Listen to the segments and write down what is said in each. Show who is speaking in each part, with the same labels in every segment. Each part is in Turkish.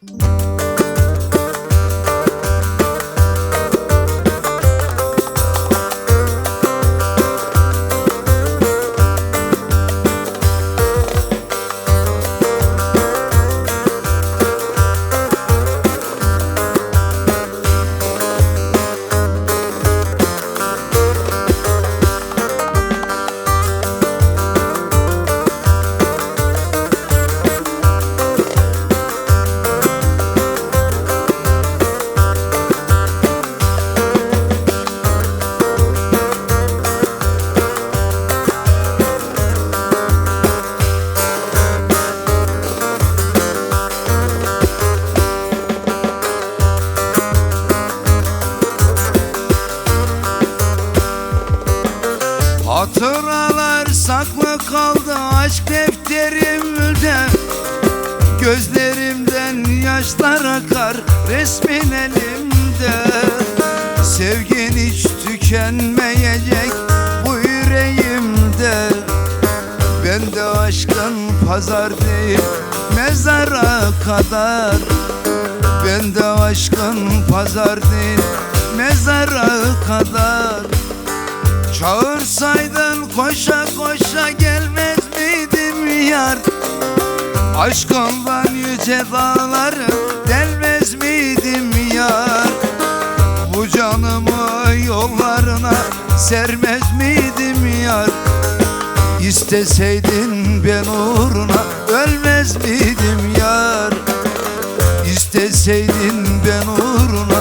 Speaker 1: Bye. Hatıralar saklı kaldı aşk defterimde Gözlerimden yaşlar akar resmin elimde. Sevgin hiç tükenmeyecek bu yüreğimde. Ben de aşkın pazar değil mezara kadar. Ben de aşkın pazar değil mezara kadar Çağırsaydın koşa koşa gelmez miydim yar? Aşkından yüce dağları delmez miydim yar? Bu canımı yollarına sermez miydim yar? İsteseydin ben uğruna ölmez miydim yar? İsteseydin ben uğruna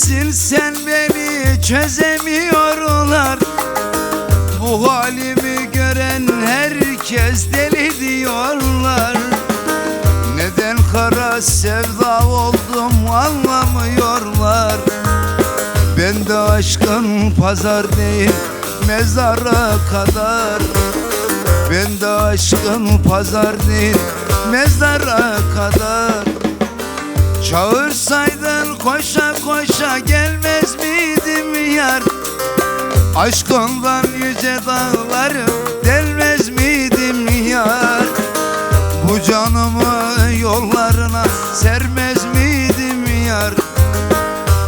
Speaker 1: Büyülemişsin sen beni çözemiyorlar. Bu halimi gören herkes deli diyorlar. Neden kara sevda oldum anlamıyorlar. Ben de aşkın pazar değil mezara kadar. Ben de aşkın pazar değil mezara kadar. Çağırsaydın koşa koşa gelmez miydim yar? Aşkından yüce dağları delmez miydim yar? Bu canımı yollarına sermez miydim yar?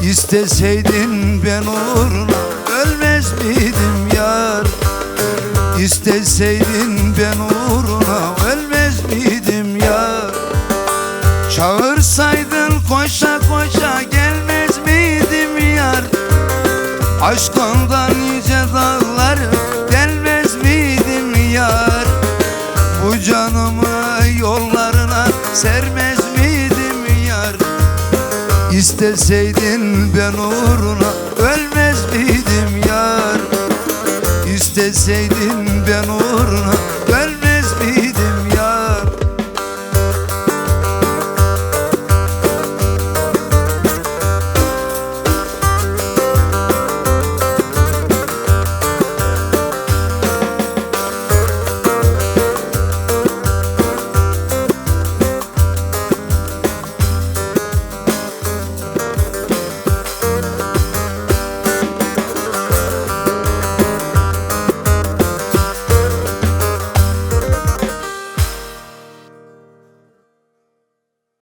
Speaker 1: İsteseydin ben uğruna ölmez miydim yar? İsteseydin ben uğruna ölmez miydim Aşkından yüce dağları delmez miydim yar? Bu canımı yollarına sermez miydim yar? İsteseydin ben uğruna ölmez miydim yar? İsteseydin ben uğruna